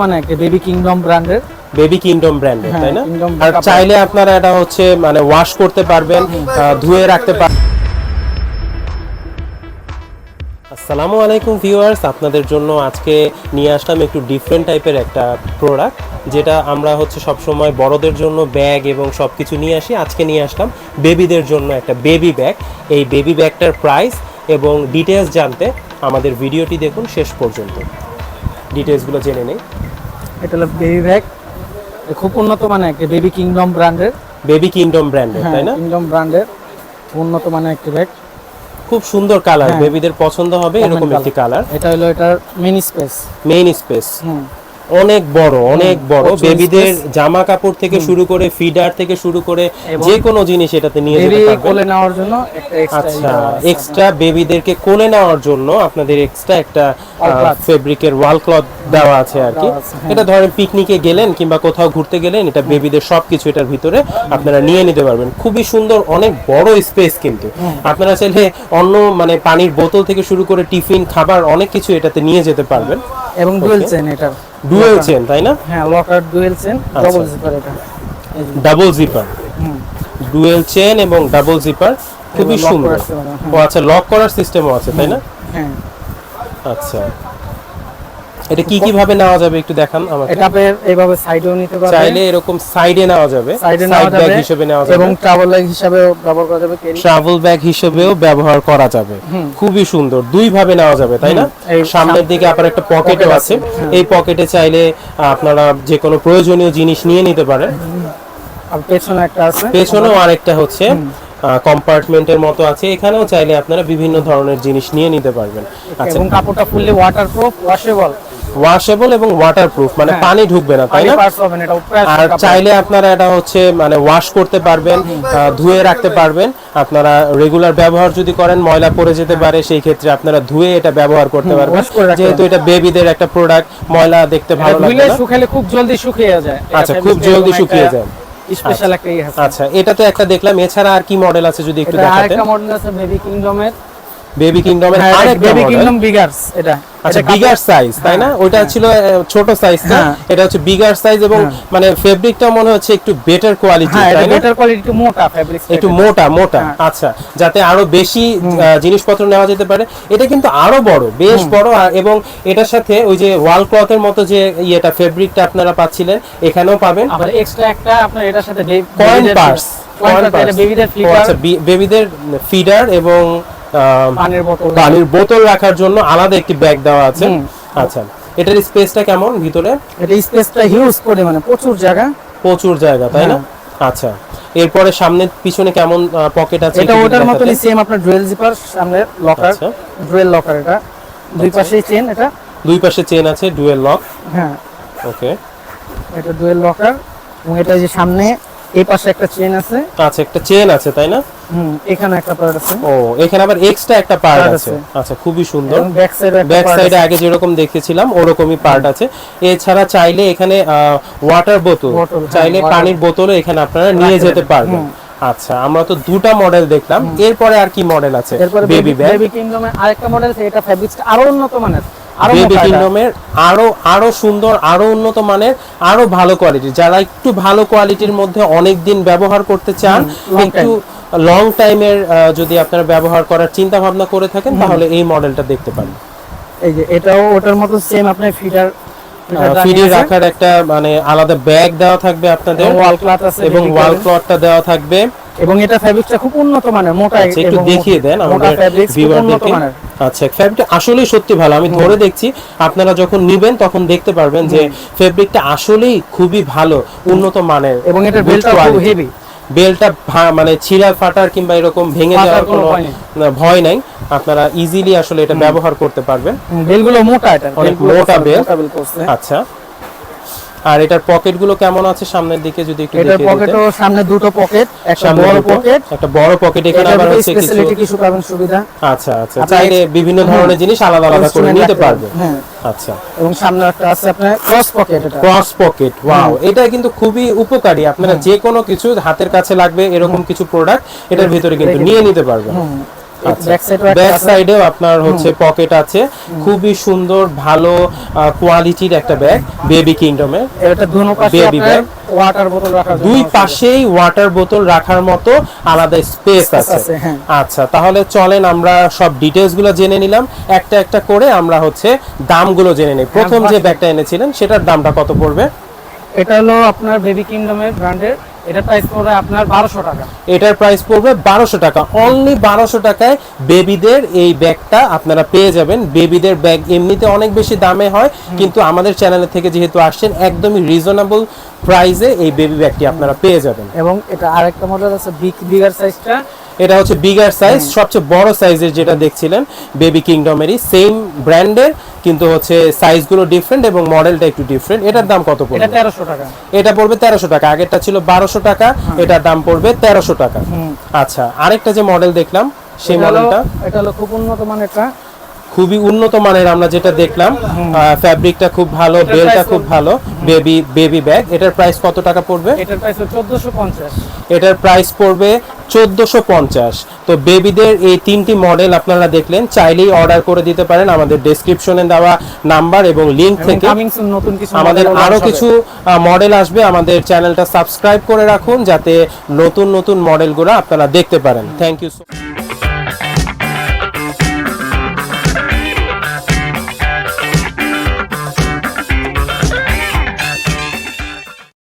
মানে একটা baby kingdom ব্র্যান্ডের বেবি কিংডম ব্র্যান্ডের হ্যাঁ, তাই না? আর চাইলে আপনারা এটা হচ্ছে মানে ওয়াশ করতে পারবেন ধুয়ে রাখতে পারবেন আসসালামু আলাইকুম ভিউয়ার্স আপনাদের জন্য আজকে নিয়ে আসলাম একটু ডিফারেন্ট টাইপের একটা প্রোডাক্ট যেটা আমরা হচ্ছে সবসময় বড়দের জন্য ব্যাগ এবং সব কিছু নিয়ে আসি। আজকে নিয়ে আসলাম বেবিদের জন্য একটা বেবি ব্যাগ এই বেবি ব্যাগটার প্রাইস এবং ডিটেলস জানতে আমাদের ভিডিওটি দেখুন শেষ পর্যন্ত। ডিটেলসগুলো জেনে নেই। এটা হলো বেবি ব্যাগ খুব উন্নত মানের একটা বেবি কিংডম ব্র্যান্ডের বেবি কিংডম ব্র্যান্ডের তাই না? কিংডম ব্র্যান্ডের উন্নত মানের একটা ব্যাগ খুব সুন্দর কালার হ্যাঁ। বেবিদের পছন্দ হবে এরকম। একটি কালার এটা হলো এটার মেইন স্পেস মেইন স্পেস হুম। অনেক বড় অনেক বড়। বেবিদের জামা কাপড় থেকে শুরু করে ফিডার থেকে শুরু করে যে কোনো জিনিস এটাতে নিয়ে যেতে পারবেন। কোলে নেওয়ার জন্য একটা আচ্ছা এক্সট্রা এক্সট্রা বেবিদেরকে কোলে নেওয়ার জন্য আপনাদের এক্সট্রা একটা ফেব্রিকের ওয়াল ক্লথ দেওয়া আছে আর কি। হ্যাঁ। এটা ধরেন পিকনিকে গেলেন কিংবা কোথাও ঘুরতে গেলেন এটা বেবিদের সবকিছু এটার ভিতরে আপনারা নিয়ে নিতে পারবেন। খুবই সুন্দর অনেক বড় স্পেস কিন্তু। আপনারা চাইলে অন্য মানে পানির বোতল থেকে শুরু করে টিফিন খাবার অনেক কিছু এটাতে নিয়ে যেতে পারবেন। এবং ডুয়েল. চেন এটা। ডুয়েল চেন তাই না? হ্যাঁ locker dual chain double zipper এটা। ডাবল জিপার হুম। ডুয়েল চেন এবং ডাবল জিপার খুবই সুন্দর। ও আচ্ছা লক করার সিস্টেমও আছে তাই না? হ্যাঁ। আচ্ছা। এটা কি কীভাবে নেওয়া যাবে একটু দেখান আমাকে। এটা আপনি এইভাবে সাইডেও নিতে পারবেন। চাইলে এরকম সাইডে নেওয়া যাবে। সাইডে নেওয়া ব্যাগ যাবে হিসেবে নেওয়া যাবে। এবং ট্রাভেল ব্যাগ হিসাবেও ব্যবহার করা যাবে। ট্রাভেল ব্যাগ হিসেবেও ব্যবহার করা যাবে। খুবই সুন্দর। দুই ভাবে নেওয়া যাবে তাই না? সামনের দিকে আবার একটা পকেটও আছে। এই পকেটে চাইলে আপনারা যে কোনো প্রয়োজনীয় জিনিস নিয়ে নিতে পারেন। আর পেছনে একটা আছে। পেছনেও আরেকটা হচ্ছে কম্পার্টমেন্টের মতো আছে। এখানেও চাইলে আপনারা বিভিন্ন ধরনের জিনিস নিয়ে নিতে পারবেন। আচ্ছা এবং কাপড়টা ফুললি ওয়াটারপ্রুফ ওয়াশেবল ওয়াশেবল এবং ওয়াটারপ্রুফ মানে হ্যাঁ। পানি ঢুকবে না তাই না? আর চাইলে আপনারা এটা হচ্ছে মানে ওয়াশ করতে পারবেন ধুয়ে রাখতে পারবেন। আপনারা রেগুলার ব্যবহার যদি করেন ময়লা পড়ে যেতে পারে সেই ক্ষেত্রে আপনারা ধুয়ে এটা ব্যবহার করতে পারবেন। যেহেতু এটা বেবিদের একটা প্রোডাক্ট ময়লা দেখতে ভালো লাগে শুকালে খুব জলদি শুকিয়ে যায়। আচ্ছা, খুব জলদি শুকিয়ে যায়। স্পেশাল একটা ইয়ে আচ্ছা এটা তো একটা দেখলাম এছাড়া আর কি মডেল আছে যদি একটু দেখাতেন? আরেকটা মডেল আছে বেবি কিংডমের বেবি কিংডমের আরেকটা বেবি কিংডম বিগার্স এটা। আচ্ছা বিগার সাইজ তাই না? হ্যাঁ, ওইটা ছিল ছোট সাইজ না হ্যাঁ। এটা হচ্ছে বিগার সাইজ এবং মানে ফেব্রিকটা মনে হচ্ছে একটু বেটার কোয়ালিটি হ্যাঁ তাই না? বেটার কোয়ালিটি একটু মোটা ফেব্রিক একটু মোটা মোটা। হ্যাঁ। আচ্ছা যাতে আরও বেশি জিনিসপত্র নেওয়া যেতে পারে। এটা কিন্তু আরও বড় বেশ বড় এবং এটার সাথে ওই যে ওয়াল ক্লথের মতো যে ইয়েটা ফেব্রিকটা আপনারা পাচ্ছিলেন এখানেও পাবেন। আবার এক্সট্রা একটা আপনার এটার সাথে কয়েন পার্স বেবিদের ফিডার এবং পানির বোতল রাখার জন্য আলাদা একটি ব্যাগ দেওয়া আছে। আচ্ছা এটার স্পেসটা কেমন ভিতরে? এটা স্পেসটা হিউজ করে মানে প্রচুর জায়গা। প্রচুর জায়গা তাই না? হ্যাঁ। আচ্ছা এরপরে সামনে পিছনে কেমন পকেট আছে এটা ওটার। মতনই সেম আপনার ডুয়েল জিপার সামনে লকার। ডুয়েল লকার এটা। দুই পাশেই চেন এটা। দুই পাশে চেন আছে ডুয়েল লক হ্যাঁ। ওকে এটা ডুয়েল লকার এবং এটা যে সামনে এই পাশে একটা চেন আছে। আচ্ছা একটা চেন আছে তাই না? হুম এখানে একটা পার্ট আছে। ও এখানে আবার এক্সট্রা একটা পার্ট আছে। আচ্ছা খুবই সুন্দর। ব্যাক সাইডে ব্যাক সাইডে আগে যেরকম দেখেছিলাম ওরকমই পার্ট আছে। এছাড়া চাইলে এখানে ওয়াটার বোতল হ্যাঁ, চাইলে পানির বোতলও এখানে আপনারা নিয়ে যেতে পারবেন। আচ্ছা আমরা তো দুটা মডেল দেখলাম। এরপরে আর কি মডেল আছে? বেবি ব্যাগ বেবি কিংডমের আরেকটা মডেল আছে এটা ফেব্রিক্সটা আরও উন্নত মানের। আরও। কিংডমের আরও আরও সুন্দর আরও উন্নত মানের আরও ভালো কোয়ালিটি যারা একটু ভালো কোয়ালিটির মধ্যে অনেক দিন ব্যবহার করতে চান একটু লং টাইমের যদি আপনারা ব্যবহার করার চিন্তা ভাবনা করে থাকেন তাহলে এই মডেলটা দেখতে পারেন। এই যে এটাও ওটার মতো সেম আপনি ফিডার ফিডে রাখার একটা মানে আলাদা ব্যাগ দেওয়া থাকবে আপনাদের। ওয়াল ক্লথ আছে এবং ওয়াল ক্লথটা দেওয়া থাকবে। এবং এটা ফেব্রিকটা খুব উন্নত মানের মোটা আচ্ছা একটু দেখিয়ে দেন আমাদের ভিউয়ারদেরকে আচ্ছা ফেব্রিকটা আসলেই সত্যি ভালো। আমি ধরে দেখছি আপনারা যখন নিবেন তখন দেখতে পারবেন যে ফেব্রিকটা আসলেই খুবই ভালো উন্নত মানের এবং এটার good বেলটা খুব হেভি বেলটা মানে ছিঁড়া ফাটার কিংবা এরকম ভেঙে যাওয়ার কোনো ভয় নেই। আপনারা ইজিলি আসলে এটা ব্যবহার করতে পারবেন। বেলগুলো মোটা এটা। অনেক মোটা বেল। আচ্ছা। আর এটার পকেটগুলো কেমন আছে সামনের দিকে যদি একটু এটার। পকেটও সামনে দুটো পকেট একটা বড় পকেট একটা বড় পকেট এখানে আবার হচ্ছে কিছু স্পেশালিটি কিছু পাবেন সুবিধা। আচ্ছা আচ্ছা চাইলে বিভিন্ন ধরনের জিনিস আলাদা আলাদা করে নিতে পারবেন। হ্যাঁ। আচ্ছা। এবং সামনে একটা আছে আপনার ক্রস পকেট এটা। ক্রস পকেট ওয়াও এটা কিন্তু খুবই উপকারী। আপনারা যে কোনো কিছু হাতের কাছে লাগবে এরকম কিছু প্রোডাক্ট এটার ভিতরে কিন্তু নিয়ে নিতে পারবেন। হুম। ব্যাক ব্যাক সাইডেও আপনার হচ্ছে পকেট আছে। খুবই সুন্দর ভালো কোয়ালিটির একটা ব্যাগ বেবি কিংডমের এটা দুনো পাশে Baby আপনার ওয়াটার বোতল রাখার দুই পাশেই ওয়াটার বোতল রাখার মতো আলাদা স্পেস আছে। আছে, হ্যাঁ। আচ্ছা তাহলে চলেন আমরা সব ডিটেলসগুলো জেনে নিলাম। একটা একটা করে আমরা হচ্ছে দামগুলো জেনে নিই। প্রথম যে ব্যাগটা এনেছিলেন সেটার দামটা কত পড়বে? এটা হলো আপনার বেবি কিংডমের ব্র্যান্ডের এটা প্রাইস পড়বে আপনার বারোশো টাকা। এটার প্রাইস পড়বে বারোশো টাকা। অনলি বারোশো টাকায় বেবিদের এই ব্যাগটা আপনারা পেয়ে যাবেন। বেবিদের ব্যাগ এমনিতে অনেক বেশি দামে হয় কিন্তু আমাদের চ্যানেল থেকে যেহেতু আসছেন একদমই রিজনেবল প্রাইসে এই বেবি ব্যাগটি আপনারা পেয়ে যাবেন। এবং এটা আরেকটা মডেল আছে বিগ বিগার সাইজটা এটা হচ্ছে বিগার সাইজ সবচেয়ে বড় সাইজের যেটা দেখছিলেন বেবি কিংডমেরই সেম ব্র্যান্ডের কিন্তু হচ্ছে সাইজগুলো ডিফারেন্ট এবং মডেলটা একটু ডিফারেন্ট এটার দাম কত এটা পড়বে? তেরোশো টাকা। এটা পড়বে তেরোশো টাকা আগেরটা ছিল বারোশো টাকা এটার দাম পড়বে তেরোশো টাকা। হুম। আচ্ছা আরেকটা যে মডেল দেখলাম সেই মডেলটা এটা হলো খুব উন্নত মানেরটা খুবই উন্নত মানের আমরা যেটা দেখলাম ফ্যাব্রিকটা খুব ভালো বেলটা খুব ভালো বেবি বেবি ব্যাগ এটার প্রাইস কত টাকা পড়বে? এটার প্রাইস হলো চোদ্দশো পঞ্চাশ। এটার প্রাইস পড়বে চোদ্দোশো পঞ্চাশ। তো বেবিদের এই তিনটি মডেল আপনারা দেখলেন চাইলেই অর্ডার করে দিতে পারেন। আমাদের ডেসক্রিপশনে দেওয়া নাম্বার এবং লিংক থেকে। নতুন কিছু আমাদের আরও কিছু মডেল আসবে। আমাদের চ্যানেলটা সাবস্ক্রাইব করে রাখুন যাতে নতুন নতুন মডেলগুলো আপনারা দেখতে পারেন। Thank you